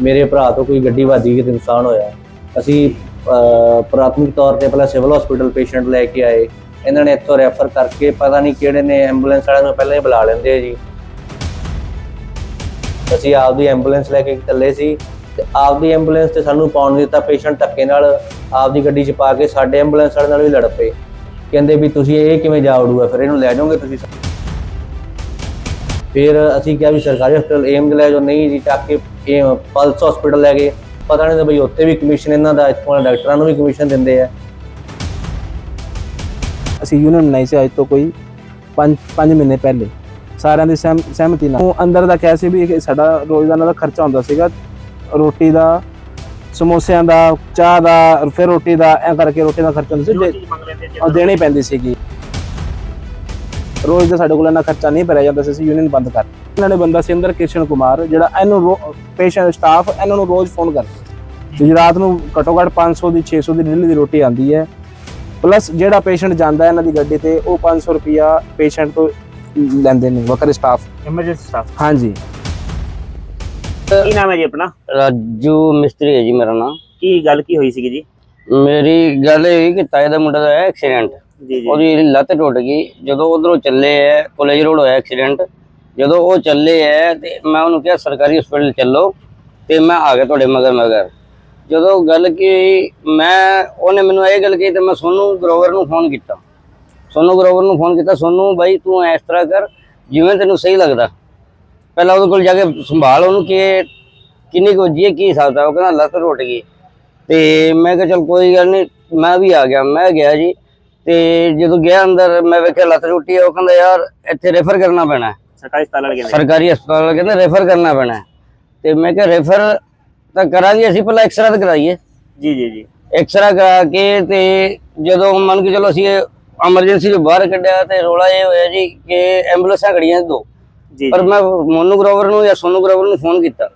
ਮੇਰੇ ਭਰਾ ਤੋਂ ਕੋਈ ਗੱਡੀ ਵੱਜੀ ਕੇ ਨੁਕਸਾਨ ਹੋਇਆ। ਅਸੀਂ ਪ੍ਰਾਥਮਿਕ ਤੌਰ ਤੇ ਪਹਿਲਾਂ ਸਿਵਲ ਹਸਪੀਟਲ ਪੇਸ਼ੈਂਟ ਲੈ ਕੇ ਆਏ। ਇਹਨਾਂ ਨੇ ਇੱਥੋਂ ਰੈਫਰ ਕਰਕੇ ਪਤਾ ਨਹੀਂ ਕਿਹੜੇ ਨੇ, ਐਂਬੂਲੈਂਸ ਵਾਲਿਆਂ ਨੂੰ ਪਹਿਲਾਂ ਹੀ ਬੁਲਾ ਲੈਂਦੇ ਆ ਜੀ। ਅਸੀਂ ਆਪਦੀ ਐਂਬੂਲੈਂਸ ਲੈ ਕੇ ਚੱਲੇ ਸੀ ਤੇ ਆਪਦੀ ਐਂਬੂਲੈਂਸ ਤੇ ਸਾਨੂੰ ਪਾਉਣ ਨਹੀਂ ਦਿੱਤਾ ਪੇਸ਼ੈਂਟ ਧੱਕੇ ਨਾਲ। ਆਪਦੀ ਗੱਡੀ 'ਚ ਪਾ ਕੇ ਸਾਡੇ ਐਂਬੂਲੈਂਸ ਵਾਲੇ ਨਾਲ ਵੀ ਲੜ ਪਏ। ਕਹਿੰਦੇ ਵੀ ਤੁਸੀਂ ਇਹ ਕਿਵੇਂ ਜਾ ਉੜੂਗਾ, ਫਿਰ ਇਹਨੂੰ ਲੈ ਜਾਓਗੇ ਤੁਸੀਂ। ਫਿਰ ਅਸੀਂ ਕਿਹਾ ਵੀ ਸਰਕਾਰੀ ਹਸਪਤਾਲ ਏਮਜ਼ ਲੈ ਜਾਓ, ਨਹੀਂ ਜੀ, ਚੱਕ ਕੇ ਇਹ ਪਲਸ ਹਸਪੀਟਲ ਲੈ ਗਏ। ਪਤਾ ਨਹੀਂ ਤਾਂ ਬਈ ਉੱਥੇ ਵੀ ਕਮਿਸ਼ਨ ਇਹਨਾਂ ਦਾ ਇੱਥੋਂ ਵਾਲੇ ਡਾਕਟਰਾਂ ਨੂੰ ਵੀ ਕਮਿਸ਼ਨ ਦਿੰਦੇ ਆ। ਅਸੀਂ ਯੂਨੀਅਨ ਬਣਾਈ ਸੀ ਅੱਜ ਤੋਂ ਕੋਈ 5 5 ਮਹੀਨੇ ਪਹਿਲੇ। ਸਾਰਿਆਂ ਦੀ ਸਹਿਮ- ਸਹਿਮਤੀ ਨਾਲ। ਉਹ ਅੰਦਰ ਦਾ ਕਿਹਾ ਸੀ ਵੀ ਸਾਡਾ ਰੋਜ਼ਾਨਾ ਦਾ ਖਰਚਾ ਹੁੰਦਾ ਸੀਗਾ। ਰੋਟੀ ਦਾ ਸਮੋਸਿਆਂ ਦਾ ਚਾਹ ਦਾ ਫਿਰ ਰੋਟੀ ਦਾ ਐ ਕਰਕੇ ਰੋਟੀ ਦਾ ਖਰਚਾ ਹੁੰਦਾ ਸੀ। ਦੇਣੀ ਪੈਂਦੀ ਸੀਗੀ। ਰੋਜ਼ ਦਾ ਸਾਡੇ ਕੋਲ ਇੰਨਾ ਖਰਚਾ ਨਹੀਂ ਭਰਿਆ ਜਾਂਦਾ ਸੀ ਅਸੀਂ ਯੂਨੀਅਨ ਬੰਦ ਕਰ ਇਹਨਾਂ ਨੇ ਬੰਦਾ ਸਿੰਦਰ ਕਿਸ਼ਨ ਕੁਮਾਰ ਜਿਹੜਾ ਇਹਨੂੰ ਪੇਸ਼ੈਂਟ ਸਟਾਫ ਇਹਨਾਂ ਨੂੰ ਰੋਜ਼ ਫੋਨ ਕਰ ਜੀ ਰਾਤ ਨੂੰ ਘੱਟੋ ਘੱਟ 500 ਦੀ 600 ਦੀ ਡੇਲੀ ਦੀ ਰੋਟੀ ਆਉਂਦੀ ਹੈ ਪਲੱਸ ਜਿਹੜਾ ਪੇਸ਼ੈਂਟ ਜਾਂਦਾ ਇਹਨਾਂ ਦੀ ਗੱਡੀ ਤੇ ਉਹ 500 ਰੁਪਿਆ ਪੇਸ਼ੈਂਟ ਤੋਂ ਲੈਂਦੇ ਨੇ ਵੱਖਰੇ ਸਟਾਫ ਐਮਰਜੈਂਸੀ ਸਟਾਫ ਹਾਂਜੀ। ਕੀ ਨਾਮ ਹੈ ਜੀ ਆਪਣਾ? ਰਾਜੂ ਮਿਸਤਰੀ ਹੈ ਜੀ ਮੇਰਾ ਨਾਮ। ਕੀ ਗੱਲ ਕੀ ਹੋਈ ਸੀਗੀ ਜੀ? ਮੇਰੀ ਗੱਲ ਇਹ ਹੋਈ ਕਿ ਤਾਏ ਦਾ ਮੁੰਡਾ ਦਾ ਐਕਸੀਡੈਂਟ ਜੀ ਜੀ। ਉਹਦੀ ਲੱਤ ਟੁੱਟ ਗਈ, ਜਦੋਂ ਉਧਰੋਂ ਚੱਲੇ ਐ ਕਾਲਜ ਰੋਡ ਹੋਇਆ ਐਕਸੀਡੈਂਟ ਜਦੋਂ ਉਹ ਚੱਲੇ ਐ, ਤੇ ਮੈਂ ਉਹਨੂੰ ਕਿਹਾ, ਸਰਕਾਰੀ ਹਸਪੀਟਲ ਚੱਲੋ, ਤੇ ਮੈਂ ਆ ਗਿਆ ਤੁਹਾਡੇ ਮਗਰ ਮਗਰ। ਜਦੋਂ ਗੱਲ ਕੀ ਮੈਂ, ਉਹਨੇ ਮੈਨੂੰ ਇਹ ਗੱਲ ਕਹੀ, ਤੇ ਮੈਂ ਸੋਨੂੰ ਗਰੋਵਰ ਨੂੰ ਫੋਨ ਕੀਤਾ। ਸੋਨੂੰ ਗਰੋਵਰ ਨੂੰ ਫੋਨ ਕੀਤਾ, ਸੋਨੂੰ ਬਾਈ, ਤੂੰ ਇਸ ਤਰ੍ਹਾਂ ਕਰ, ਜਿਵੇਂ ਤੈਨੂੰ ਸਹੀ ਲੱਗਦਾ। ਪਹਿਲਾਂ ਉਹਦੇ ਕੋਲ ਜਾ ਕੇ ਸੰਭਾਲ ਉਹਨੂੰ ਕਿ ਕਿੰਨੀ ਕੁ ਵੱਜੀ ਕੀ ਹਿਸਾਬ ਦਾ ਉਹ ਕਹਿੰਦਾ ਲੱਤ ਟੁੱਟ ਗਈ। ਤੇ ਮੈਂ ਕਿਹਾ, ਚਲ ਕੋਈ ਗੱਲ ਨਹੀਂ, ਮੈਂ ਵੀ ਆ ਗਿਆ, ਮੈਂ ਗਿਆ ਜੀ ਤੇ ਜਦੋਂ ਗਿਆ ਅੰਦਰ ਮੈਂ ਵੇਖਿਆ ਲੱਤ ਟੁੱਟੀ ਉਹ ਕਹਿੰਦਾ ਯਾਰ ਇੱਥੇ ਰੈਫਰ ਕਰਨਾ ਪੈਣਾ ਹੈ। ਸਰਕਾਰੀ ਹਸਪਤਾਲ ਵਾਲੇ ਕਹਿੰਦੇ। ਸਰਕਾਰੀ ਹਸਪਤਾਲ ਕਹਿੰਦੇ ਰੈਫਰ ਕਰਨਾ ਪੈਣਾ ਹੈ। ਤੇ ਮੈਂ ਕਿਹਾ ਰੈਫਰ ਤਾਂ ਕਰਾਂਗੇ ਅਸੀਂ ਪਹਿਲਾਂ ਐਕਸਰਾ ਤਾਂ ਕਰਾਈਏ। ਜੀ ਜੀ ਜੀ। ਐਕਸਰਾ ਕਰਾ ਕੇ ਤੇ ਜਦੋਂ ਮੰਨ ਕੇ ਚਲੋ ਅਸੀਂ ਐਮਰਜੈਂਸੀ ਤੋਂ ਬਾਹਰ ਕੱਢਿਆ ਤੇ ਰੋਲਾ ਇਹ ਹੋਇਆ ਜੀ ਕਿ ਐਂਬੂਲੈਂਸਾਂ ਖੜੀਆਂ ਸੀ ਦੋ। ਜੀ ਪਰ ਮੈਂ ਮੋਨੂ ਗਰੋਵਰ ਨੂੰ ਜਾਂ ਸੋਨੂ ਗਰੋਵਰ ਨੂੰ ਫੋਨ ਕੀਤਾ।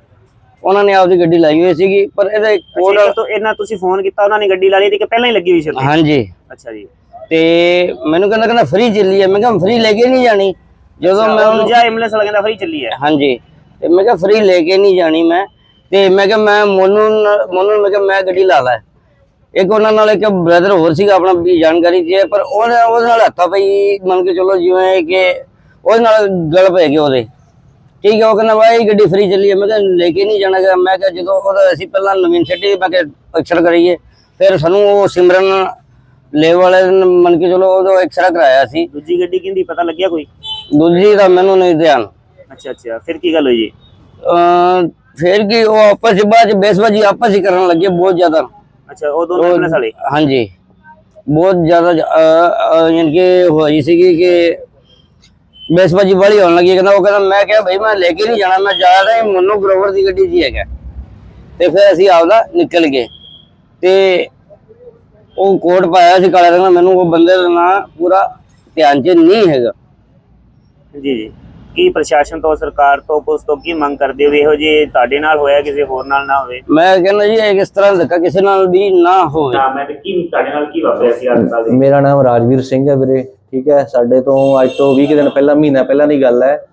ਉਹਨਾਂ ਨੇ ਆਪਦੀ ਗੱਡੀ ਲਾਈ ਹੋਈ ਸੀਗੀ ਪਰ ਇਹਦਾ ਕੋਡ ਤੋਂ ਇਹਨਾਂ ਤੁਸੀਂ ਫੋਨ ਕੀਤਾ ਉਹਨਾਂ ਨੇ ਗੱਡੀ ਲਾ ਲਈ ਤੇ ਕਿ ਪਹਿਲਾਂ ਹੀ ਲੱਗੀ ਹੋਈ ਸੀ ਉੱਥੇ? ਹਾਂਜੀ। ਅੱਛਾ ਜੀ। ਤੇ ਮੈਨੂੰ ਕਹਿੰਦਾ ਕਹਿੰਦਾ ਫ੍ਰੀ ਚੱਲੀ ਹੈ ਮੈਂ ਕਿਹਾ ਫ੍ਰੀ ਲੈ ਕੇ ਨਹੀਂ ਜਾਣੀ। ਜਦੋਂ ਮੈਂ ਉਹ ਉਹਨੂੰ ਦੂਜਾ ਐਂਬੂਲੈਂਸ ਵਾਲਾ ਕਹਿੰਦਾ ਫਰੀ ਚੱਲੀ ਹੈ ਹਾਂਜੀ। ਤੇ ਮੈਂ ਕਿਹਾ ਫ੍ਰੀ ਲੈ ਕੇ ਨਹੀਂ ਜਾਣੀ ਮੈਂ। ਤੇ ਮੈਂ ਕਿਹਾ ਮੈਂ ਮੋਨੂ ਮੋਨੂ ਮੈਂ ਕਿਹਾ ਮੈਂ ਗੱਡੀ ਲਾ ਲੈ। ਇੱਕ ਉਹਨਾਂ ਨਾਲ ਇੱਕ ਬ੍ਰਦਰ ਹੋਰ ਸੀਗਾ ਆਪਣਾ ਵੀ ਜਾਣਕਾਰੀ ਚ ਪਰ ਉਹਨੇ ਉਹਦੇ ਨਾਲ ਹੱਥਾ ਪਈ ਮੰਨ ਕੇ ਚਲੋ ਜਿਵੇਂ ਕਿ ਉਹਦੇ ਨਾਲ ਗਲ ਪੈ ਗਈ ਉਹਦੇ। ਠੀਕ ਹੈ ਉਹ ਕਹਿੰਦਾ ਬਾਈ ਗੱਡੀ ਫ੍ਰੀ ਚੱਲੀ ਹੈ ਮੈਂ ਕਿਹਾ ਲੈ ਕੇ ਨਹੀਂ ਜਾਣਾ। ਮੈਂ ਕਿਹਾ ਜਦੋਂ ਉਹਦਾ ਅਸੀਂ ਪਹਿਲਾਂ ਨਵੀਨ ਸਿਟੀ ਮੈਂ ਕਿਹਾ ਅਕਸਰ ਕਰਾਈਏ ਫਿਰ ਸਾਨੂੰ ਉਹ ਸਿਮਰਨ ਲੈ ਵਾਲੇ ਨੇ ਮੰਨ ਕੇ ਚਲੋ ਉਹਦਾ ਐਕਸਰਾ ਕਰਾਇਆ ਸੀ। ਦੂਜੀ ਗੱਡੀ ਕਿੰਦੀ ਪਤਾ ਲੱਗਿਆ ਕੋਈ? ਦੂਜੀ ਦਾ ਮੈਨੂੰ ਨਹੀਂ ਧਿਆਨ। ਅੱਛਾ ਅੱਛਾ। ਫਿਰ ਕੀ ਗੱਲ ਹੋਈ ਜੀ? ਅਮ ਫਿਰ ਕੀ ਉਹ ਆਪਸ ਵਿੱਚ ਬਾਅਦ ਚ ਬੇਸਬਾਜੀ ਆਪਸ ਹੀ ਕਰਨ ਲੱਗੇ ਬਹੁਤ ਜ਼ਿਆਦਾ। ਅੱਛਾ ਉਹ ਦੋਨੋਂ ਐਂਬੂਲੈਂਸ ਵਾਲੇ? ਹਾਂਜੀ। ਬਹੁਤ ਜ਼ਿਆਦਾ ਯਾਨੀ ਕਿ ਹੋਈ ਸੀਗੀ ਕਿ ਬੇਸਬਾਜੀ ਵਾਲੀ ਹੋਣ ਲੱਗੀ। ਕਹਿੰਦਾ ਉਹ ਕਹਿੰਦਾ ਮੈਂ ਕਿਹਾ ਭਾਈ ਮੈਂ ਲੈ ਕੇ ਨਹੀਂ ਜਾਣਾ ਮੈਂ ਜਾ ਰਿਹਾ ਮੋਨੂ ਗਰੋਵਰ ਦੀ ਗੱਡੀ 'ਚ ਹੀ ਹੈਗਾ। ਤੇ ਫਿਰ ਅਸੀਂ ਆਪਦਾ ਨਿਕਲ ਗਏ। ਤੇ ਉਹ ਕੋਟ ਪਾਇਆ ਸੀ ਕਾਲੇ ਰੰਗ ਦਾ ਮੈਨੂੰ ਉਹ ਬੰਦੇ ਦਾ ਨਾਂ ਪੂਰਾ ਧਿਆਨ 'ਚ ਨਹੀਂ ਹੈਗਾ। ਜੀ ਜੀ। ਕੀ ਪ੍ਰਸ਼ਾਸਨ ਤੋਂ ਸਰਕਾਰ ਤੋਂ ਪੁਲਿਸ ਤੋਂ ਕੀ ਮੰਗ ਕਰਦੇ ਹੋ ਵੀ ਇਹੋ ਜੇ ਤੁਹਾਡੇ ਨਾਲ ਹੋਇਆ ਕਿਸੇ ਹੋਰ ਨਾਲ ਨਾ ਹੋਵੇ? ਮੈਂ ਕਹਿੰਦਾ ਜੀ ਇਹ ਇਸ ਤਰ੍ਹਾਂ ਦਾ ਧੱਕਾ ਕਿਸੇ ਨਾਲ ਵੀ ਨਾ ਹੋਵੇ। ਨਾ ਮੈਂ ਤੇ ਕੀ ਤੁਹਾਡੇ ਨਾਲ ਕੀ ਵਾਪਰਿਆ ਸੀ ਹਸਪਤਾਲ ਦੇ? ਮੇਰਾ ਨਾਮ ਰਾਜਵੀਰ ਸਿੰਘ ਹੈ ਵੀਰੇ ਠੀਕ ਹੈ। ਸਾਡੇ ਤੋਂ ਅੱਜ ਤੋਂ 20 ਕੁ ਦਿਨ ਪਹਿਲਾਂ ਮਹੀਨਾ ਪਹਿਲਾਂ ਦੀ ਗੱਲ ਹੈ।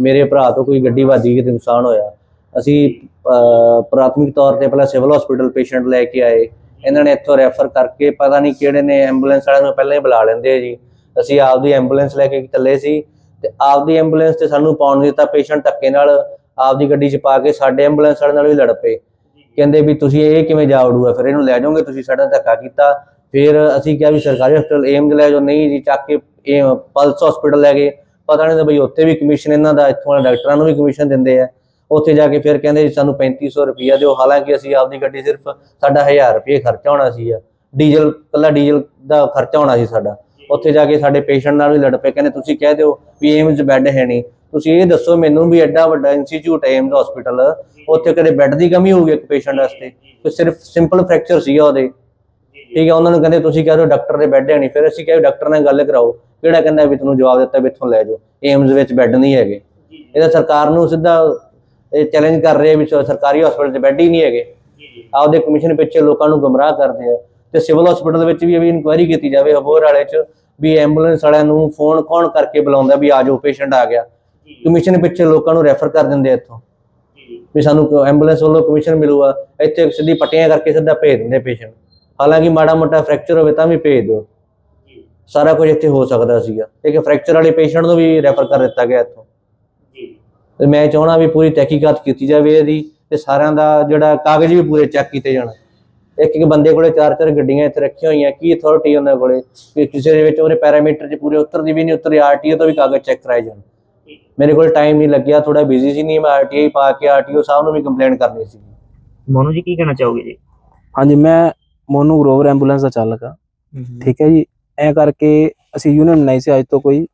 ਮੇਰੇ ਭਰਾ ਤੋਂ ਕੋਈ ਗੱਡੀ ਵੱਜ ਗਈ ਤੇ ਨੁਕਸਾਨ ਹੋਇਆ। ਅਸੀਂ ਅਹ, ਪ੍ਰਾਥਮਿਕ ਤੌਰ ਤੇ ਪਹਿਲਾਂ ਸਿਵਲ ਹਸਪੀਟਲ ਪੇਸ਼ੈਂਟ ਲੈ ਕੇ ਆਏ। ਇਹਨਾਂ ਨੇ ਇੱਥੋਂ ਰੈਫਰ ਕਰਕੇ ਪਤਾ ਨਹੀਂ ਕਿਹੜੇ ਨੇ ਐਂਬੂਲੈਂਸ ਵਾਲਿਆਂ ਨੂੰ ਪਹਿਲਾਂ ਹੀ ਬੁਲਾ ਲੈਂਦੇ ਜੀ। ਅਸੀਂ ਆਪਦੀ ਐਂਬੂਲੈਂਸ ਲੈ ਕੇ ਚੱਲੇ ਸੀ ਤੇ ਆਪਦੀ ਐਂਬੂਲੈਂਸ ਤੇ ਸਾਨੂੰ ਪਾਉਣ ਨਹੀਂ ਦਿੱਤਾ ਪੇਸ਼ੈਂਟ ਧੱਕੇ ਨਾਲ, ਆਪਦੀ ਗੱਡੀ 'ਚ ਪਾ ਕੇ ਸਾਡੇ ਐਂਬੂਲੈਂਸ ਵਾਲੇ ਨਾਲ ਵੀ ਲੜ ਪਏ। ਕਹਿੰਦੇ ਵੀ ਤੁਸੀਂ ਇਹ ਕਿਵੇਂ ਜਾ ਉੜੂਗਾ ਫਿਰ ਇਹਨੂੰ ਲੈ ਜਾਓਗੇ, ਤੁਸੀਂ ਸਾਡਾ ਧੱਕਾ ਕੀਤਾ। ਫਿਰ ਅਸੀਂ ਕਿਹਾ ਵੀ ਸਰਕਾਰੀ ਹਸਪਤਾਲ ਏਮਜ਼ ਲੈ ਜਾਓ, ਨਹੀਂ ਜੀ, ਚੱਕ ਕੇ ਪਲਸ ਹਸਪੀਟਲ ਲੈ ਗਏ। ਪਤਾ ਨਹੀਂ ਤਾਂ ਬਈ ਉੱਥੇ ਵੀ ਕਮਿਸ਼ਨ ਇਹਨਾਂ ਦਾ, ਇੱਥੋਂ ਵਾਲੇ ਡਾਕਟਰਾਂ ਨੂੰ ਵੀ ਕਮਿਸ਼ਨ ਦਿੰਦੇ ਆ। ਉੱਥੇ ਜਾ ਕੇ ਫਿਰ ਕਹਿੰਦੇ ਜੀ ਸਾਨੂੰ 3500 ਰੁਪਈਆ ਦਿਓ। ਹਾਲਾਂਕਿ ਅਸੀਂ ਆਪਦੀ ਗੱਡੀ ਸਿਰਫ ਸਾਡਾ 1000 ਰੁਪਏ ਖਰਚਾ ਹੋਣਾ ਸੀ ਡੀਜ਼ਲ, ਕੱਲਾ ਡੀਜ਼ਲ ਦਾ ਖਰਚਾ ਹੋਣਾ ਸੀ ਸਾਡਾ। ਉੱਥੇ ਜਾ ਕੇ ਸਾਡੇ ਪੇਸ਼ੈਂਟ ਨਾਲ ਵੀ ਲੜ ਪਏ। ਕਹਿੰਦੇ ਤੁਸੀਂ ਕਹਿ ਦਿਓ ਵੀ ਏਮਜ਼ ਬੈੱਡ ਹੈ ਨਹੀਂ। ਤੁਸੀਂ ਇਹ ਦੱਸੋ ਮੈਨੂੰ ਵੀ ਐਡਾ ਵੱਡਾ ਇੰਸਟੀਚਿਊਟ ਹੈ ਏਮਜ਼ ਹਸਪੀਟਲ ਉੱਥੇ ਕਦੇ ਬੈੱਡ ਦੀ ਕਮੀ ਹੋਊਗੀ ਇੱਕ ਪੇਸ਼ੈਂਟ ਵਾਸਤੇ? ਤੇ ਸਿਰਫ ਸਿੰਪਲ ਫ੍ਰੈਕਚਰ ਸੀਗਾ ਉਹਦੇ। ਠੀਕ ਹੈ, ਉਹਨਾਂ ਨੂੰ ਕਹਿੰਦੇ ਤੁਸੀਂ ਕਹਿ ਦਿਓ ਡਾਕਟਰ ਦੇ ਬੈੱਡ ਹੈ ਨਹੀਂ। ਫਿਰ ਅਸੀਂ ਕਿਹਾ ਵੀ ਡਾਕਟਰ ਨਾਲ ਗੱਲ ਕਰਾਓ। ਕਿਹੜਾ ਕਹਿੰਦਾ ਵੀ ਤੁਹਾਨੂੰ ਜਵਾਬ ਦਿੱਤਾ ਵੀ ਇੱਥੋਂ ਲੈ ਜਾਓ। ਏਮਜ਼ ਵਿੱਚ ਬੈੱਡ ਨਹੀਂ ਹੈਗੇ। ਇਹਦਾ ਸਰਕਾਰ ਨੂੰ ਸਿੱਧਾ ਇਹ ਚੈਲੰਜ ਕਰ ਰਹੇ ਵੀ ਸਰਕਾਰੀ ਹਸਪੀਟਲ 'ਚ ਬੈੱਡ ਹੀ ਨਹੀਂ ਹੈਗੇ। ਆਪਦੇ ਕਮਿਸ਼ਨ ਪਿੱਛੇ ਲੋਕਾਂ ਨੂੰ ਗੁੰਮਰਾਹ ਕਰਦੇ ਆ। ਤੇ ਸਿਵਲ ਹਸਪੀਟਲ ਵਿੱਚ ਵੀ ਵੀ ਇਨਕੁਆਇਰੀ ਕੀਤੀ ਜਾਵੇ ਹਬੋਰ ਵਾਲੇ 'ਚ ਵੀ ਐਂਬੂਲੈਂਸ ਵਾਲਿਆਂ ਨੂੰ ਫੋਨ ਕੌਣ ਕਰਕੇ ਬੁਲਾਉਂਦਾ ਵੀ ਆ ਜਾਓ ਪੇਸ਼ੈਂਟ ਆ ਗਿਆ। ਕਮਿਸ਼ਨ ਪਿੱਛੇ ਲੋਕਾਂ ਨੂੰ ਰੈਫਰ ਕਰ ਦਿੰਦੇ ਆ ਇੱਥੋਂ। ਵੀ ਸਾਨੂੰ ਐਂਬੂਲੈਂਸ ਵੱਲੋਂ ਕਮਿਸ਼ਨ ਮਿਲੂਗਾ ਇੱਥੇ ਸਿੱਧੀ ਪੱਟੀਆਂ ਕਰਕੇ ਸਿੱਧਾ ਭੇਜ ਦਿੰਦੇ ਪੇਸ਼ੈਂਟ ਹਾਲਾਂਕਿ ਮਾੜਾ ਮੋਟਾ ਫ੍ਰੈਕਚਰ ਹੋਵੇ ਤਾਂ ਵੀ ਭੇਜ ਦਿਓ। ਸਾਰਾ ਕੁਝ ਇੱਥੇ ਹੋ ਸਕਦਾ ਸੀਗਾ। ਇੱਕ ਫ੍ਰੈਕਚਰ ਵਾਲੇ ਪੇਸ਼ੈਂਟ ਨੂੰ ਵੀ ਰੈਫਰ ਕਰ ਦਿੱਤਾ ਗਿਆ ਇੱਥੋਂ। ਤੇ ਮੈਂ ਚਾਹਣਾ ਵੀ ਪੂਰੀ ਤਹਿਕੀਕਾਤ ਕੀਤੀ ਜਾਵੇ ਇਹਦੀ ਤੇ ਸਾਰਿਆਂ ਦਾ ਜਿਹੜਾ ਕਾਗਜ਼ ਵੀ ਪੂਰੇ ਚੈੱਕ ਕੀਤੇ ਜਾਣ। ਇੱਕ ਇੱਕ ਬੰਦੇ ਕੋਲੇ ਚਾਰ ਚਾਰ ਗੱਡੀਆਂ ਇੱਥੇ ਰੱਖੀਆਂ ਹੋਈਆਂ ਕੀ ਅਥਾਰਟੀ ਉਹਨਾਂ ਕੋਲੇ? ਕਿ ਕਿਸੇ ਦੇ ਵਿੱਚ ਉਹਦੇ ਪੈਰਾਮੀਟਰ 'ਚ ਪੂਰੇ ਉਤਰਦੀ ਵੀ ਨਹੀਂ ਉਤਰੀ ਆਰਟੀਓ ਤੋਂ ਵੀ ਕਾਗਜ਼ ਚੈੱਕ ਕਰਾਏ ਜਾਣ। ਮੇਰੇ ਕੋਲ ਟਾਈਮ ਨਹੀਂ ਲੱਗਿਆ ਥੋੜਾ ਬਿਜ਼ੀ ਸੀ ਨਹੀਂ ਮੈਂ ਆਰਟੀਆਈ ਪਾ ਕੇ ਆਰਟੀਓ ਸਾਹਿਬ ਨੂੰ ਵੀ ਕੰਪਲੇਂਟ ਕਰਨੀ ਸੀ। ਮੋਨੂ ਜੀ ਕੀ ਕਹਿਣਾ ਚਾਹੋਗੇ ਜੀ? ਹਾਂਜੀ ਮੈਂ ਮੋਨੂ ਗਰੋਵਰ ਐਂਬੂਲੈਂਸ ਦਾ ਚਾਲਕ ਹਾਂ। ਠੀਕ ਹੈ ਜੀ ਐ ਕਰਕੇ ਅਸੀਂ ਯੂਨੀਅਨ ਬਣਾਈ ਸੀ ਅੱਜ ਤੋਂ ਕੋਈ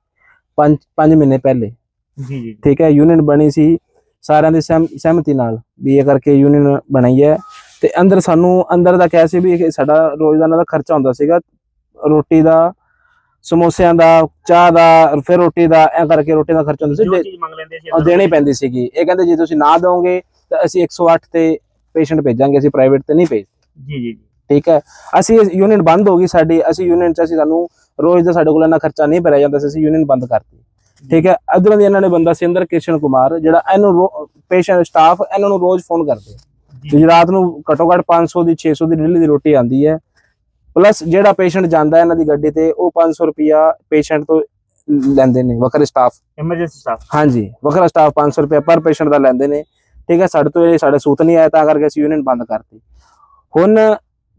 5 5 ਮਹੀਨੇ ਪਹਿਲੇ। ਜੀ ਠੀਕ ਹੈ ਯੂਨੀਅਨ ਬਣੀ ਸੀ ਸਾਰਿਆਂ ਦੀ ਸਹਿਮ- ਸਹਿਮਤੀ ਨਾਲ ਵੀ ਇਹ ਕਰਕੇ ਯੂਨੀਅਨ ਬਣਾਈ ਹੈ। ਤੇ ਅੰਦਰ ਸਾਨੂੰ ਅੰਦਰ ਦਾ ਕਿਹਾ ਸੀ ਵੀ ਸਾਡਾ ਰੋਜ਼ਾਨਾ ਦਾ ਖਰਚਾ ਹੁੰਦਾ ਸੀਗਾ। ਰੋਟੀ ਦਾ ਸਮੋਸਿਆਂ ਦਾ ਚਾਹ ਦਾ ਫਿਰ ਰੋਟੀ ਦਾ ਐ ਕਰਕੇ ਰੋਟੀ ਦਾ ਖਰਚਾ ਹੁੰਦਾ ਸੀ। ਜੋ ਜੇ- ਚੀਜ਼ ਮੰਗ ਲੈਂਦੇ ਸੀ ਉਹ ਦੇਣੀ ਪੈਂਦੀ ਸੀਗੀ। ਇਹ ਕਹਿੰਦੇ ਜੇ ਤੁਸੀਂ ਨਾ ਦੋਗੇ ਤਾਂ ਅਸੀਂ 108 ਤੇ ਪੇਸ਼ੈਂਟ ਭੇਜਾਂਗੇ ਅਸੀਂ ਪ੍ਰਾਈਵੇਟ ਤੇ ਨਹੀਂ ਭੇਜ ਜੀ ਜੀ ਜੀ। ਠੀਕ ਹੈ। ਅਸੀਂ ਯੂਨੀਅਨ ਬੰਦ ਹੋ ਗਈ ਸਾਡੀ। ਅਸੀਂ ਯੂਨੀਅਨ ਚ ਅਸੀਂ ਸਾਨੂੰ ਰੋਜ਼ ਦਾ ਸਾਡੇ ਕੋਲ ਇੰਨਾ ਖਰਚਾ ਨਹੀਂ ਭਰਿਆ ਜਾਂਦਾ ਸੀ। ਅਸੀਂ ਯੂਨੀਅਨ ਬੰਦ ਕਰਤੀ। ਠੀਕ ਹੈ? ਅਧਰੋਂ ਦੀ ਇਹਨਾਂ ਨੇ ਬੰਦਾ ਸਿੰਦਰ ਕਿਸ਼ਨ ਕੁਮਾਰ ਜਿਹੜਾ ਇਹਨੂੰ ਪੇਸ਼ੈਂਟ ਸਟਾਫ ਇਹਨਾਂ ਨੂੰ ਰੋਜ਼ ਫੋਨ ਕਰਦੇ ਤੇ ਰਾਤ ਨੂੰ ਘੱਟੋ ਘੱਟ 500 ਦੀ 600 ਦੀ ਡੇਲੀ ਦੀ ਰੋਟੀ ਆਂਦੀ ਹੈ ਪਲੱਸ ਜਿਹੜਾ ਪੇਸ਼ੈਂਟ ਜਾਂਦਾ ਇਹਨਾਂ ਦੀ ਗੱਡੀ ਤੇ ਉਹ 500 ਰੁਪਿਆ ਪੇਸ਼ੈਂਟ ਤੋਂ ਲੈਂਦੇ ਨੇ ਵੱਖਰੇ ਸਟਾਫ। ਐਮਰਜੈਂਸੀ ਸਟਾਫ ਹਾਂਜੀ ਵੱਖਰਾ ਸਟਾਫ 500 ਰੁਪਏ ਪਰ ਪੇਸ਼ੈਂਟ ਦਾ ਲੈਂਦੇ ਨੇ। ਠੀਕ ਹੈ? ਸਾਡੇ ਤੋਂ ਇਹ ਸਾਡੇ ਸੂਤ ਨਹੀਂ ਆਇਆ ਤਾਂ ਕਰਕੇ ਅਸੀਂ ਯੂਨੀਅਨ ਬੰਦ ਕਰਤੀ। ਹੁਣ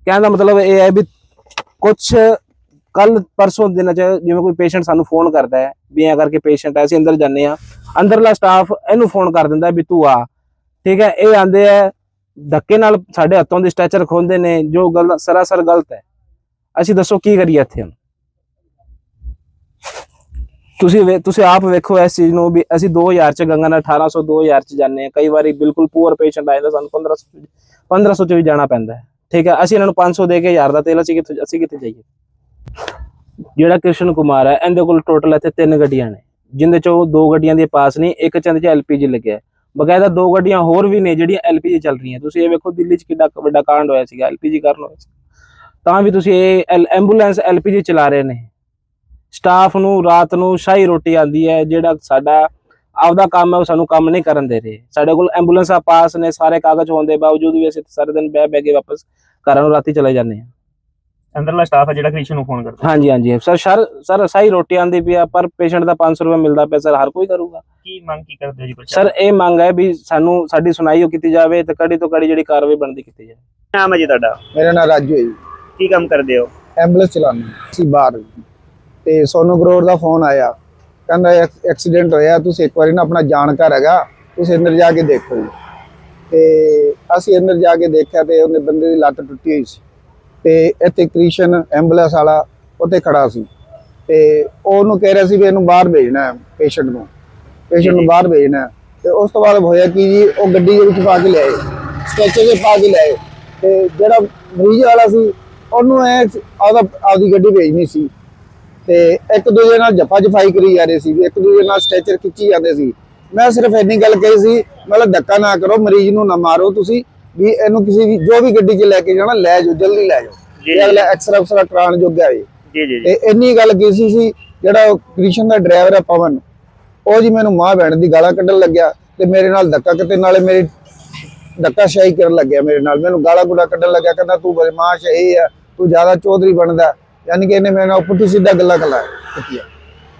ਕਹਿਣ ਦਾ ਮਤਲਬ ਇਹ ਹੈ ਵੀ ਕੁਝ ਕੱਲ ਪਰਸੋਂ ਦਿਨਾਂ ਚ ਜਿਵੇਂ ਕੋਈ ਪੇਸ਼ੈਂਟ ਸਾਨੂੰ ਫੋਨ ਕਰਦਾ ਹੈ, ਵੀ ਐਂ ਕਰਕੇ ਪੇਸ਼ੈਂਟ ਹੈ, ਅਸੀਂ ਅੰਦਰ ਜਾਂਦੇ ਆ ਅੰਦਰਲਾ ਸਟਾਫ ਇਹਨੂੰ ਫੋਨ ਕਰ ਦਿੰਦਾ ਵੀ ਤੂੰ ਆ। ਠੀਕ ਹੈ, ਇਹ ਆਂਦੇ ਆ ਧੱਕੇ ਨਾਲ ਸਾਡੇ ਹੱਥੋਂ ਦੇ ਸਟੈਚਰ ਖੋਲਦੇ ਨੇ, ਜੋ ਗੱਲ ਸਰਾਸਰ ਗਲਤ ਹੈ। ਅਸੀਂ ਦੱਸੋ ਕੀ ਕਰੀਏ ਇੱਥੇ ਹੁਣ? ਤੁਸੀਂ ਤੁਸੀਂ ਆਪ ਵੇਖੋ ਇਸ ਚੀਜ਼ ਨੂੰ ਵੀ ਅਸੀਂ 2000 ਚ ਗੰਗਾ ਨਾਲ 1800 2000 ਚ ਜਾਂਦੇ ਆ ਕਈ ਵਾਰੀ ਬਿਲਕੁਲ ਪੂਅਰ ਪੇਸ਼ੈਂਟ ਆਏ ਤਾਂ ਸਾਨੂੰ 1500 1500 ਚ ਵੀ ਜਾਣਾ ਪੈਂਦਾ ਹੈ। ਠੀਕ ਹੈ, ਅਸੀਂ ਇਹਨਾਂ ਨੂੰ 500 ਦੇ ਕੇ 1000 ਦਾ ਤੇਲ ਅਸੀਂ ਕਿੱਥੇ ਅਸੀਂ ਕਿੱਥੇ ਜਾਈਏ? ਜਿਹੜਾ ਕ੍ਰਿਸ਼ਨ ਕੁਮਾਰ ਹੈ, ਇਹਦੇ ਕੋਲ ਟੋਟਲ ਇੱਥੇ ਤਿੰਨ ਗੱਡੀਆਂ ਨੇ, ਜਿੰਦੇ ਚੋਂ ਦੋ ਗੱਡੀਆਂ ਦੇ ਪਾਸ ਨਹੀਂ, ਇੱਕ ਚੰਦ ਚ ਐਲਪੀਜੀ ਲੱਗਿਆ। ਬਕਾਇਦਾ ਦੋ ਗੱਡੀਆਂ ਹੋਰ ਵੀ ਨੇ ਜਿਹੜੀਆਂ ਐਲਪੀਜੀ ਚੱਲ ਰਹੀਆਂ। ਤੁਸੀਂ ਇਹ ਵੇਖੋ ਦਿੱਲੀ ਚ ਕਿੰਨਾ ਵੱਡਾ ਕਾਂਡ ਹੋਇਆ ਸੀਗਾ ਐਲਪੀਜੀ ਕਾਰਨ ਹੋਇਆ ਸੀ। ਤਾਂ ਵੀ ਤੁਸੀਂ ਇਹ ਐਲ- ਐਂਬੂਲੈਂਸ ਐਲਪੀਜੀ ਚਲਾ ਰਹੇ ਨੇ। ਸਟਾਫ ਨੂੰ ਰਾਤ ਨੂੰ ਸ਼ਾਹੀ ਰੋਟੀ ਆਂਦੀ ਹੈ, ਜਿਹੜਾ ਸਾਡਾ ਆਪਦਾ ਕੰਮ ਹੈ, ਉਹ ਸਾਨੂੰ ਕੰਮ ਨਹੀਂ ਕਰਨ ਦੇ ਰਹੇ। ਸਾਡੇ ਕੋਲ ਐਂਬੂਲੈਂਸਾਂ ਪਾਸ ਨੇ, ਸਾਰੇ ਕਾਗਜ਼ ਹੋਣ ਦੇ ਬਾਵਜੂਦ ਵੀ ਅਸੀਂ ਸਾਰੇ ਦਿਨ ਬਹਿ ਬਹਿ ਕੇ ਵਾਪਸ ਘਰਾਂ ਨੂੰ ਰਾਤੀ ਚਲੇ ਜਾਂਦੇ ਹਾਂ। ਅੰਦਰਲਾ ਸਟਾਫ ਹੈ ਜਿਹੜਾ ਕ੍ਰਿਸ਼ਨ ਨੂੰ ਫੋਨ ਕਰਦਾ। ਹਾਂਜੀ ਹਾਂਜੀ। ਸਰ ਸਰ ਸਰ ਸਹੀ ਰੋਟੀ ਆਂਦੀ ਪਈ ਆ ਪਰ ਪੇਸ਼ੈਂਟ ਦਾ 500 ਰੁਪਏ ਮਿਲਦਾ ਪਿਆ ਸਰ ਹਰ ਕੋਈ ਕਰੂਗਾ। ਕੀ ਮੰਗ ਕੀ ਕਰਦੇ ਹੋ ਜੀ ਸਰ ਇਹ ਮੰਗ ਹੈ ਵੀ ਸਾਨੂੰ ਸਾਡੀ ਸੁਣਾਈ ਉਹ ਕੀਤੀ ਜਾਵੇ ਤੇ ਕੜੀ ਤੋਂ ਕੜੀ ਜਿਹੜੀ ਕਾਰਵਾਈ ਬਣਦੀ ਕੀਤੀ ਜਾਵੇ। ਨਾਮ ਹੈ ਜੀ ਤੁਹਾਡਾ? ਮੇਰਾ ਨਾਮ ਰਾਜੂ ਹੈ ਜੀ। ਕੀ ਕੰਮ ਕਰਦੇ ਹੋ? ਐਂਬੂਲੈਂਸ ਚਲਾਉਂਦਾ ਸੀ ਬਾਹਰ। ਤੇ ਸੋਨੂ ਗਰੋਰ ਦਾ ਫੋਨ ਆਇਆ। ਕਹਿੰਦਾ ਐਕ- ਐਕਸੀਡੈਂਟ ਹੋਇਆ ਤੁਸੀਂ ਇੱਕ ਵਾਰੀ ਨਾ ਆਪਣਾ ਜਾਣਕਾਰ ਹੈਗਾ ਤੁਸੀਂ ਅੰਦਰ ਜਾ ਕੇ ਦੇਖੋ ਜੀ। ਤੇ ਅਸੀਂ ਅੰਦਰ ਜਾ ਕੇ ਦੇਖਿਆ ਤੇ ਉਹਨੇ ਬੰਦੇ ਦੀ ਲੱਤ ਟੁੱਟੀ ਹੋਈ ਸੀ। ਤੇ ਇੱਥੇ ਕ੍ਰਿਸ਼ਨ ਐਂਬੂਲੈਂਸ ਵਾਲਾ ਉੱਥੇ ਖੜਾ ਸੀ। ਤੇ ਉਹਨੂੰ ਕਹਿ ਰਿਹਾ ਸੀ ਵੀ ਇਹਨੂੰ ਬਾਹਰ ਭੇਜਣਾ ਹੈ ਪੇਸ਼ੈਂਟ ਨੂੰ। ਪੇਸ਼ੈਂਟ ਨੂੰ ਬਾਹਰ ਭੇਜਣਾ ਹੈ। ਤੇ ਉਸ ਤੋਂ ਬਾਅਦ ਹੋਇਆ ਕਿ ਜੀ, ਉਹ ਗੱਡੀ ਦੇ ਵਿੱਚ ਪਾ ਕੇ ਲਿਆਏ। ਸਟ੍ਰੈਚਰ 'ਚ ਪਾ ਕੇ ਲਿਆਏ। ਤੇ ਜਿਹੜਾ ਮਰੀਜ਼ ਵਾਲਾ ਸੀ, ਉਹਨੂੰ ਐ ਆਪਦਾ ਆਪਦੀ ਗੱਡੀ ਭੇਜਣੀ ਸੀ। ਤੇ ਇੱਕ ਦੂਜੇ ਨਾਲ ਜਫਾ ਜਫਾਈ ਕਰੀ ਜਾ ਰਹੇ ਸੀ ਵੀ ਇੱਕ ਦੂਜੇ ਨਾਲ ਸਟ੍ਰੈਚਰ ਖਿੱਚੀ ਜਾਂਦੇ ਸੀ। ਮੈਂ ਸਿਰਫ ਇੰਨੀ ਗੱਲ ਕਹੀ ਸੀ, ਮਤਲਬ ਧੱਕਾ ਨਾ ਕਰੋ, ਮਰੀਜ਼ ਨੂੰ ਨਾ ਮਾਰੋ ਤੁਸੀਂ। ਵੀ ਇਹਨੂੰ ਕਿਸੇ ਵੀ ਜੋ ਵੀ ਗੱਡੀ 'ਚ ਲੈ ਕੇ ਜਾਣਾ ਲੈ ਜਾਓ ਜਲਦੀ ਲੈ ਜਾਓ। ਤੇ ਅਗਲਾ ਐਕਸਰਾ ਉਕਸਰਾ ਕਰਾਉਣ ਜੋਗਾ ਹੈ ਜੀ ਜੀ ਤੇ ਇੰਨੀ ਗੱਲ ਕੀਤੀ ਸੀ ਜਿਹੜਾ ਉਹ ਕ੍ਰਿਸ਼ਨ ਦਾ ਡਰਾਈਵਰ ਹੈ ਪਵਨ ਉਹ ਜੀ ਮੈਨੂੰ ਮਾਂ ਭੈਣ ਦੀ ਗਾਲਾਂ ਕੱਢਣ ਲੱਗਿਆ ਤੇ ਮੇਰੇ ਨਾਲ ਧੱਕਾ ਕਿਤੇ ਨਾਲੇ ਮੇਰੀ ਧੱਕਾ ਸ਼ਾਹੀ ਕਰਨ ਲੱਗਿਆ ਮੇਰੇ ਨਾਲ। ਮੈਨੂੰ ਗਾਲਾਂ ਗੁੜਾ ਕੱਢਣ ਲੱਗਿਆ ਕਹਿੰਦਾ ਤੂੰ ਬਦਮਾਸ਼ ਇਹ ਆ ਤੂੰ ਜ਼ਿਆਦਾ ਚੌਧਰੀ ਬਣਦਾ। ਯਾਨੀ ਕਿ ਇਹਨੇ ਮੇਰੇ ਨਾਲ ਪੁੱਠੀ ਸਿੱਧਾ ਗੱਲਾਂ ਕਲਾ ਕੀਤੀਆਂ।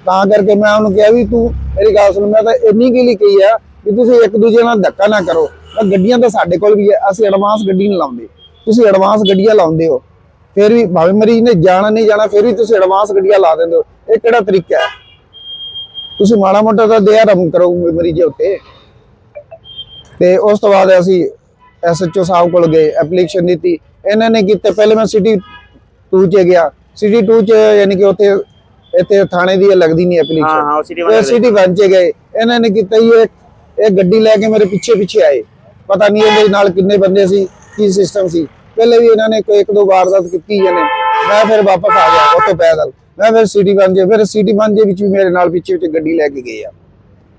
ਤਾਂ ਕਰਕੇ ਮੈਂ ਉਹਨੂੰ ਕਿਹਾ ਵੀ ਤੂੰ ਮੇਰੀ ਗੱਲ ਸੁਣ ਮੈਂ ਤਾਂ ਇੰਨੀ ਗੱਲ ਹੀ ਕਹੀ ਆ ਵੀ ਤੁਸੀਂ ਇੱਕ ਦੂਜੇ ਨਾਲ ਧੱਕਾ ਨਾ ਕਰੋ। ਤਾਂ ਗੱਡੀਆਂ ਤਾਂ ਸਾਡੇ ਕੋਲ ਵੀ ਹੈ ਅਸੀਂ ਐਡਵਾਂਸ ਗੱਡੀ ਨਹੀਂ ਲਾਉਂਦੇ। ਤੁਸੀਂ ਐਡਵਾਂਸ ਗੱਡੀਆਂ ਲਾਉਂਦੇ ਹੋ ਫਿਰ ਵੀ ਭਾਵੇਂ ਮਰੀਜ਼ ਨੇ ਜਾਣਾ ਨਹੀਂ ਜਾਣਾ ਫਿਰ ਵੀ ਤੁਸੀਂ ਐਡਵਾਂਸ ਗੱਡੀਆਂ ਲਾ ਦਿੰਦੇ ਹੋ। ਇਹ ਕਿਹੜਾ ਤਰੀਕਾ ਹੈ? ਤੁਸੀਂ ਮਾੜਾ ਮੋਟਾ ਤਾਂ ਦਿਆ ਰਮ ਕਰੋ ਮਰੀਜ਼ ਉੱਤੇ। ਤੇ ਉਸ ਤੋਂ ਬਾਅਦ ਅਸੀਂ ਐਸਐਚਓ ਸਾਹਿਬ ਕੋਲ ਗਏ ਐਪਲੀਕੇਸ਼ਨ ਦਿੱਤੀ। ਇਹਨਾਂ ਨੇ ਕੀਤੇ ਪਹਿਲੇ ਮੈਂ ਸਿਟੀ 2 ਚ ਗਿਆ। ਸਿਟੀ 2 ਚ ਯਾਨੀ ਕਿ ਉੱਥੇ ਇੱਥੇ ਥਾਣੇ ਦੀ ਲੱਗਦੀ ਨਹੀਂ ਐਪਲੀਕੇਸ਼ਨ ਹਾਂ ਸਿਟੀ ਤੇ ਸਿਟੀ 1 ਚ ਗਏ। ਇਹਨਾਂ ਨੇ ਕੀਤਾ ਇਹ ਇਹ ਗੱਡੀ ਲੈ ਕੇ ਮੇਰੇ ਪਿੱਛੇ ਪਿੱਛੇ ਆਏ। ਪਤਾ ਨਹੀਂ ਇਹਦੇ ਨਾਲ ਕਿੰਨੇ ਬੰਦੇ ਸੀ ਕੀ ਸਿਸਟਮ ਸੀ। ਪਹਿਲੇ ਵੀ ਇਹਨਾਂ ਨੇ ਕੋਈ ਇੱਕ ਦੋ ਵਾਰਦਾਤ ਕੀਤੀ ਜਨੇ ਮੈਂ ਫਿਰ ਵਾਪਸ ਆ ਗਿਆ ਉੱਥੋਂ ਪੈਦਲ ਮੈਂ ਫਿਰ ਸਿਟੀ 1 ਚ ਫਿਰ ਸਿਟੀ 1 ਦੇ ਵਿੱਚ ਵੀ ਮੇਰੇ ਨਾਲ ਪਿੱਛੇ ਪਿੱਛੇ ਗੱਡੀ ਲੈ ਕੇ ਗਏ ਆ।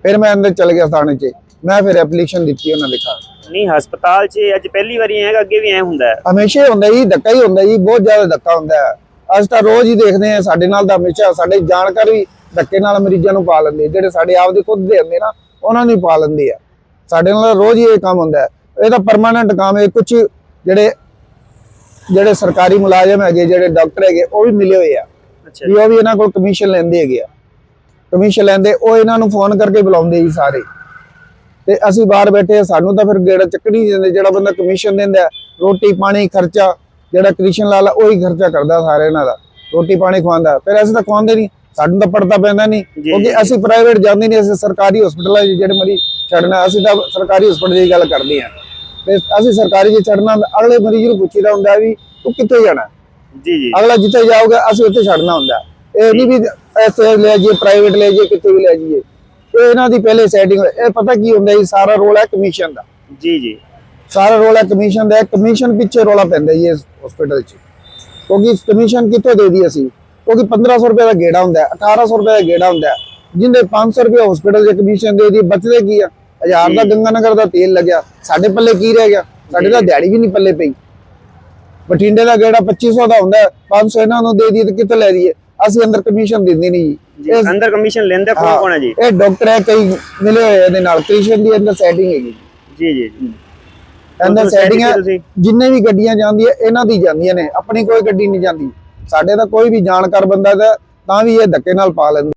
ਫਿਰ ਮੈਂ ਅੰਦਰ ਚਲ ਗਿਆ ਥਾਣੇ 'ਚ। ਮੈਂ ਫਿਰ ਐਪਲੀਕੇਸ਼ਨ ਦਿੱਤੀ ਉਹਨਾਂ ਦੇ ਘਰ। ਨਹੀਂ ਹਸਪਤਾਲ 'ਚ ਅੱਜ ਪਹਿਲੀ ਵਾਰੀ ਹੈਗਾ ਅੱਗੇ ਵੀ ਐ ਹੁੰਦਾ ਹੈ। ਹਮੇਸ਼ਾ ਹੁੰਦਾ ਜੀ ਧੱਕਾ ਹੀ ਹੁੰਦਾ ਜੀ ਬਹੁਤ ਜ਼ਿਆਦਾ ਧੱਕਾ ਹੁੰਦਾ ਹੈ। ਅੱਜ ਤਾਂ ਰੋਜ਼ ਹੀ ਦੇਖਦੇ ਆ ਸਾਡੇ ਨਾਲ ਤਾਂ ਹਮੇਸ਼ਾ ਸਾਡੇ ਜਾਣਕਾਰ ਵੀ ਧੱਕੇ ਨਾਲ ਮਰੀਜ਼ਾਂ ਨੂੰ ਪਾ ਲੈਂਦੇ ਜਿਹੜੇ ਸਾਡੇ ਆਪ ਦੇ ਖੁਦ ਦੇ ਹੁੰਦੇ ਨਾ ਉਹਨਾਂ ਨੂੰ ਪਾ ਲੈਂਦੇ ਆ। ਸਾਡੇ ਨਾਲ ਰੋਜ਼ ਹੀ ਇਹ ਕੰਮ ਹੁੰਦਾ ਹੈ। ਇਹਦਾ ਪਰਮਾਨੈਂਟ ਕੰਮ ਹੈ। ਕੁਝ ਜਿਹੜੇ ਜਿਹੜੇ ਸਰਕਾਰੀ ਮੁਲਾਜ਼ਮ ਹੈਗੇ ਜਿਹੜੇ ਡਾਕਟਰ ਹੈਗੇ ਉਹ ਵੀ ਮਿਲੇ ਹੋਏ ਆ। ਅੱਛਾ। ਵੀ ਉਹ ਵੀ ਇਹਨਾਂ ਕੋਲ ਕਮਿਸ਼ਨ ਲੈਂਦੇ ਹੈਗੇ ਆ। ਕਮਿਸ਼ਨ ਲੈਂਦੇ ਉਹ ਇਹਨਾਂ ਨੂੰ ਫੋਨ ਕਰਕੇ ਬੁਲਾਉਂਦੇ ਜੀ ਸਾਰੇ। ਤੇ ਅਸੀਂ ਬਾਹਰ ਬੈਠੇ ਆ, ਸਾਨੂੰ ਤਾਂ ਫਿਰ ਗੇੜਾ ਚੱਕਣੀ ਦਿੰਦੇ। ਜਿਹੜਾ ਬੰਦਾ ਕਮਿਸ਼ਨ ਦਿੰਦਾ ਰੋਟੀ ਪਾਣੀ ਖਰਚਾ ਜਿਹੜਾ ਕ੍ਰਿਸ਼ਨ ਲਾਲ ਉਹੀ ਖਰਚਾ ਕਰਦਾ ਸਾਰੇ ਇਹਨਾਂ ਦਾ। ਰੋਟੀ ਪਾਣੀ ਖਵਾਉਂਦਾ। ਫਿਰ ਅਸੀਂ ਤਾਂ ਖਵਾਉਂਦੇ ਨਹੀਂ। ਸਾਨੂੰ ਤਾਂ ਪੜਤਾ ਪੈਂਦਾ ਨਹੀਂ। ਕਿਉਂਕਿ। ਅਸੀਂ ਪ੍ਰਾਈਵੇਟ ਜਾਂਦੇ ਨਹੀਂ ਅਸੀਂ ਸਰਕਾਰੀ ਹਸਪੀਟਲਾਂ 'ਚ ਜਿਹੜੇ ਮਰੀਜ਼ ਛੱਡਣਾ ਅਸੀਂ ਤਾਂ ਸਰਕਾਰੀ ਹਸਪੀਟਲ ਦੀ ਗੱਲ ਕਰਦੇ ਹਾਂ ਤੇ ਅਸੀਂ ਸਰਕਾਰੀ 'ਚ ਛੱਡਣਾ ਅਗਲੇ ਮਰੀਜ਼ ਨੂੰ ਪੁੱਛੀਦਾ ਹੁੰਦਾ ਵੀ ਤੂੰ ਕਿੱਥੇ ਜਾਣਾ? ਜੀ ਜੀ। ਅਗਲਾ ਜਿੱਥੇ ਜਾਊਗਾ ਅਸੀਂ ਉੱਥੇ ਛੱਡਣਾ ਹੁੰਦਾ। ਇਹ ਨਹੀਂ ਵੀ ਐਸੇ ਲੈ ਜਾਈਏ ਪ੍ਰਾਈਵੇਟ ਲੈ ਜਾਈਏ ਕਿਤੇ ਵੀ ਲੈ ਜਾਈਏ। ਇਹ ਇਹਨਾਂ ਦੀ ਪਹਿਲੇ ਸੈਟਿੰਗ ਇਹ ਪਤਾ ਕੀ ਹੁੰਦਾ ਜੀ ਸਾਰਾ ਰੋਲ ਹੈ ਕਮਿਸ਼ਨ ਦਾ। ਜੀ ਜੀ। ਸਾਰਾ ਰੋਲ ਹੈ ਕਮਿਸ਼ਨ ਦਾ। ਕਮਿਸ਼ਨ ਪਿੱਛੇ ਰੋਲਾ ਪੈਂਦਾ ਜੀ ਇਸ ਹਸਪੀਟਲ 'ਚ। ਕਿਉਂਕਿ ਕਮਿਸ਼ਨ ਕਿੱਥੋਂ ਦੇ ਦੀ ਅਸੀਂ? ਕਿਉਂਕਿ 1500 ਰੁਪਏ ਦਾ ਗੇੜਾ ਹੁੰਦਾ ਹੈ 1800 ਰੁਪਏ ਦਾ ਗੇੜਾ ਹੁੰਦਾ। ਜਿੰਦੇ 500 ਰੁਪਏ ਹਸਪੀਟਲ 'ਚ ਕਮਿਸ਼ਨ ਦੇ ਦੀ ਬਚਦੇ ਕੀ ਆ? ਹਜ਼ਾਰ ਦਾ ਗੰਗਾਨਗਰ ਦਾ ਤੇਲ ਲੱਗਿਆ। ਸਾਡੇ ਪੱਲੇ ਕੀ ਰਹਿ ਗਿਆ? ਸਾਡੇ ਤਾਂ ਦਿਹਾੜੀ ਵੀ ਨਹੀਂ ਪੱਲੇ ਪਈ। ਬਠਿੰਡੇ ਦਾ ਗੇੜਾ 2500 ਦਾ ਹੁੰਦਾ ਹੈ, 500 ਇਹਨਾਂ ਨੂੰ ਦੇ ਦਈਏ ਤੇ ਕਿੱਥੋਂ ਲੈ ਦਈਏ? ਅਸੀਂ ਅੰਦਰ ਕਮਿਸ਼ਨ ਦਿੰਦੇ ਨਹੀਂ ਜੀ। ਅੰਦਰ ਕਮਿਸ਼ਨ ਲੈਂਦੇ ਕੌਣ ਕੌਣ ਹੈ ਜੀ? ਇਹ ਡਾਕਟਰ ਹੈ ਕਈ ਮਿਲੇ ਹੋਏ ਇਹਦੇ ਨਾਲ। ਕ੍ਰਿਸ਼ਨ ਦੀ ਅੰਦਰ ਸੈਟਿੰਗ ਹੈਗੀ। ਜੀ ਜੀ ਜੀ। ਅੰਦਰ ਸੈਟਿੰਗ? ਜਿੰਨੇ ਵੀ ਗੱਡੀਆਂ ਜਾਂਦੀਆਂ ਇਹਨਾਂ ਦੀ ਜਾਂਦੀਆਂ ਨੇ। ਆਪਣੀ ਕੋਈ ਗੱਡੀ ਨਹੀਂ ਜਾਂਦੀ। ਸਾਡੇ ਤਾਂ ਕੋਈ ਵੀ ਜਾਣਕਾਰ ਬੰਦਾ ਤਾਂ ਵੀ ਇਹ ਧੱਕੇ ਨਾਲ ਪਾ ਲੈਂਦੇ।